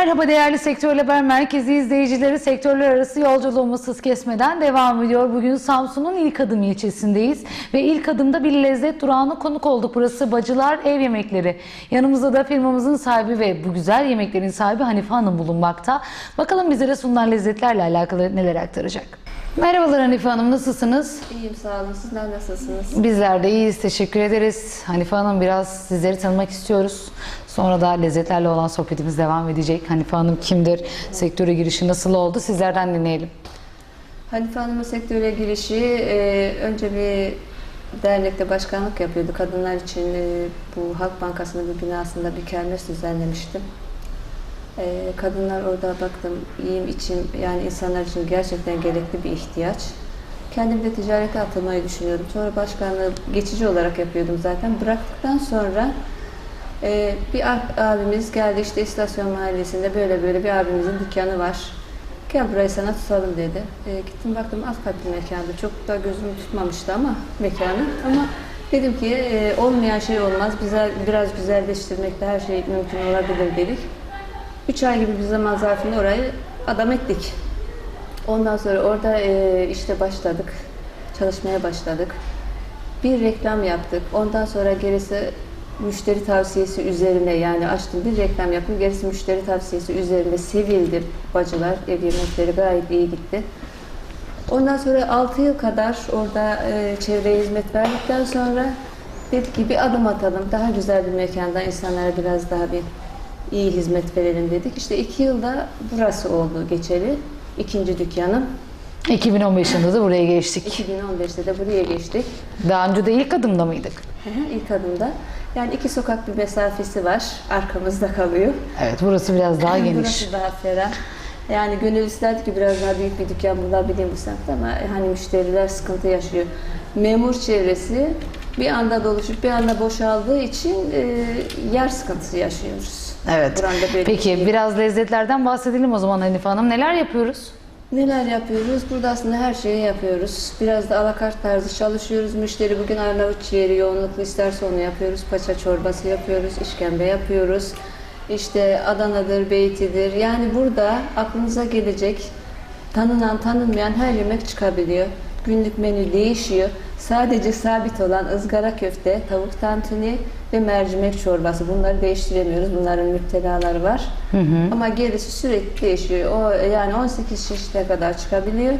Merhaba değerli Sektör Haber Merkezi izleyicileri. Sektörler arası yolculuğumuz hız kesmeden devam ediyor. Bugün Samsun'un ilk adım ilçesindeyiz. Ve ilk adımda bir lezzet durağına konuk olduk. Burası Bacılar Ev Yemekleri. Yanımızda da firmamızın sahibi ve bu güzel yemeklerin sahibi Hanife Hanım bulunmakta. Bakalım bizlere sunulan lezzetlerle alakalı neler aktaracak. Merhabalar Hanife Hanım nasılsınız? İyiyim sağ olun. Sizler nasılsınız? Bizler de iyiyiz. Teşekkür ederiz. Hanife Hanım biraz sizleri tanımak istiyoruz. Sonra da lezzetlerle olan sohbetimiz devam edecek. Hanife Hanım kimdir? Sektöre girişi nasıl oldu? Sizlerden dinleyelim. Hanife Hanım'ın sektöre girişi e, önce bir dernekte başkanlık yapıyordu. Kadınlar için e, bu Halk Bankası'nın bir binasında bir kermes düzenlemiştim. E, kadınlar orada baktım yiyeyim içim yani insanlar için gerçekten gerekli bir ihtiyaç. Kendim de ticarete atılmayı düşünüyordum. Sonra başkanlığı geçici olarak yapıyordum zaten. Bıraktıktan sonra e, bir a- abimiz geldi işte istasyon mahallesinde böyle böyle bir abimizin dükkanı var. Gel burayı sana tutalım dedi. E, gittim baktım az katlı mekandı. Çok da gözümü tutmamıştı ama mekanı. Ama dedim ki e, olmayan şey olmaz. Bize biraz güzelleştirmekte her şey mümkün olabilir dedik. Üç ay gibi bir zaman zarfında orayı adam ettik. Ondan sonra orada e, işte başladık. Çalışmaya başladık. Bir reklam yaptık. Ondan sonra gerisi müşteri tavsiyesi üzerine yani açtım bir reklam yaptım. Gerisi müşteri tavsiyesi üzerine sevildi. Bacılar ev yemekleri gayet iyi gitti. Ondan sonra 6 yıl kadar orada e, çevreye hizmet verdikten sonra dedik ki bir adım atalım. Daha güzel bir mekanda insanlara biraz daha bir iyi hizmet verelim dedik. İşte 2 yılda burası oldu geçeli. İkinci dükkanım. 2015 yılında da buraya geçtik. 2015'te de buraya geçtik. Daha önce de ilk adımda mıydık? Hı hı, İlk adımda. Yani iki sokak bir mesafesi var. Arkamızda kalıyor. Evet burası biraz daha geniş. Burası daha ferah. Yani gönül isterdi ki biraz daha büyük bir dükkan bulabileyim bu semtte ama hani müşteriler sıkıntı yaşıyor. Memur çevresi bir anda doluşup bir anda boşaldığı için e, yer sıkıntısı yaşıyoruz. Evet. Peki bir biraz lezzetlerden bahsedelim o zaman Hanife Hanım. Neler yapıyoruz? Neler yapıyoruz? Burada aslında her şeyi yapıyoruz. Biraz da alakart tarzı çalışıyoruz. Müşteri bugün Arnavut ciğeri yoğunluklu isterse onu yapıyoruz. Paça çorbası yapıyoruz, işkembe yapıyoruz. İşte Adana'dır, Beyti'dir. Yani burada aklınıza gelecek tanınan tanınmayan her yemek çıkabiliyor. Günlük menü değişiyor. Sadece sabit olan ızgara köfte, tavuk tantuni ve mercimek çorbası. Bunları değiştiremiyoruz. Bunların müptelaları var. Ama gerisi sürekli değişiyor. O yani 18 çeşite kadar çıkabiliyor.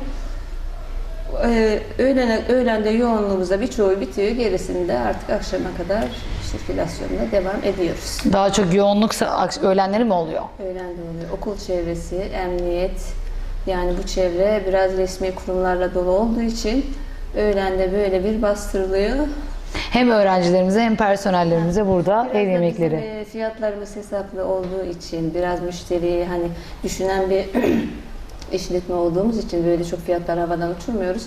Ee, öğlene, öğlende yoğunluğumuzda birçoğu bitiyor. Gerisinde artık akşama kadar sirkülasyonla devam ediyoruz. Daha çok yoğunluk öğlenleri mi oluyor? Öğlende oluyor. Okul çevresi, emniyet, yani bu çevre biraz resmi kurumlarla dolu olduğu için öğlende böyle bir bastırılıyor. Hem öğrencilerimize hem personellerimize burada Biraz ev da yemekleri. bizim, e, fiyatlarımız hesaplı olduğu için biraz müşteriyi hani düşünen bir işletme olduğumuz için böyle çok fiyatlar havadan uçurmuyoruz.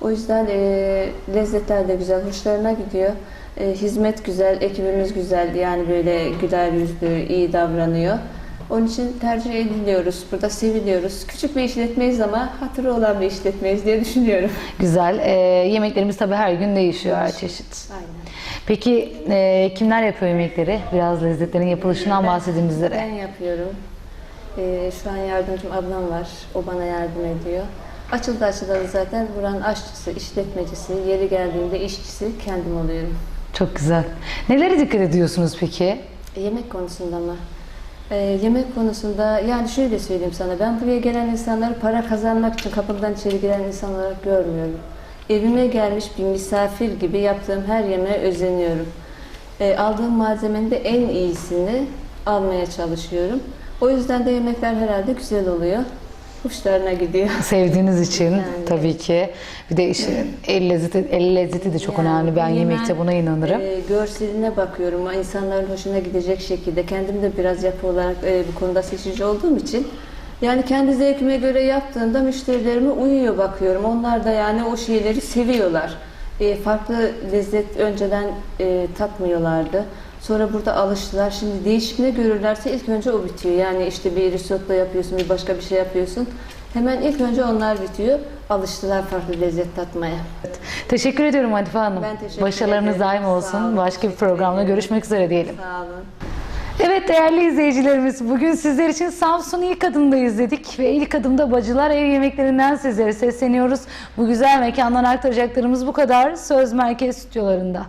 O yüzden e, lezzetler de güzel, hoşlarına gidiyor. E, hizmet güzel, ekibimiz güzel yani böyle güler yüzlü, iyi davranıyor. Onun için tercih ediliyoruz. Burada seviliyoruz. Küçük bir işletmeyiz ama hatırı olan bir işletmeyiz diye düşünüyorum. Güzel. Ee, yemeklerimiz tabii her gün değişiyor her çeşit. Aynen. Peki e, kimler yapıyor yemekleri? Biraz lezzetlerin yapılışından bahsedin bizlere. Ben yapıyorum. Ee, şu an yardımcım ablam var. O bana yardım ediyor. Açıldı açılalı zaten buranın aşçısı, işletmecisi, yeri geldiğinde işçisi kendim oluyorum. Çok güzel. Nelere dikkat ediyorsunuz peki? E, yemek konusunda mı? E, yemek konusunda yani şöyle söyleyeyim sana ben buraya gelen insanları para kazanmak için kapımdan içeri giren insan olarak görmüyorum. Evime gelmiş bir misafir gibi yaptığım her yemeğe özeniyorum. E, aldığım malzemenin de en iyisini almaya çalışıyorum. O yüzden de yemekler herhalde güzel oluyor. Hoşlarına gidiyor. Sevdiğiniz için Yani. tabii ki. Bir de işin el lezzeti, el lezzeti de çok Yani önemli. Ben yemekte buna inanırım. e, görseline bakıyorum. İnsanların hoşuna gidecek şekilde. Kendim de biraz yapı olarak e, bu konuda seçici olduğum için. Yani kendi zevkime göre yaptığımda müşterilerime uyuyor bakıyorum. Onlar da yani o şeyleri seviyorlar. e, farklı lezzet önceden e, tatmıyorlardı. Sonra burada alıştılar. Şimdi değişik ne görürlerse ilk önce o bitiyor. Yani işte bir risotto yapıyorsun, bir başka bir şey yapıyorsun. Hemen ilk önce onlar bitiyor. Alıştılar farklı lezzet tatmaya. Teşekkür ediyorum Hanife Hanım. Ben teşekkür Başarılarınız ederim. daim Sağ olsun. olun, Başka bir programda ederim. görüşmek üzere diyelim. Sağ olun. Evet değerli izleyicilerimiz bugün sizler için Samsun İlk Adım'da izledik ve İlk Adım'da Bacılar Ev Yemeklerinden sizlere sesleniyoruz. Bu güzel mekandan aktaracaklarımız bu kadar. Söz Merkez Stüdyolarında.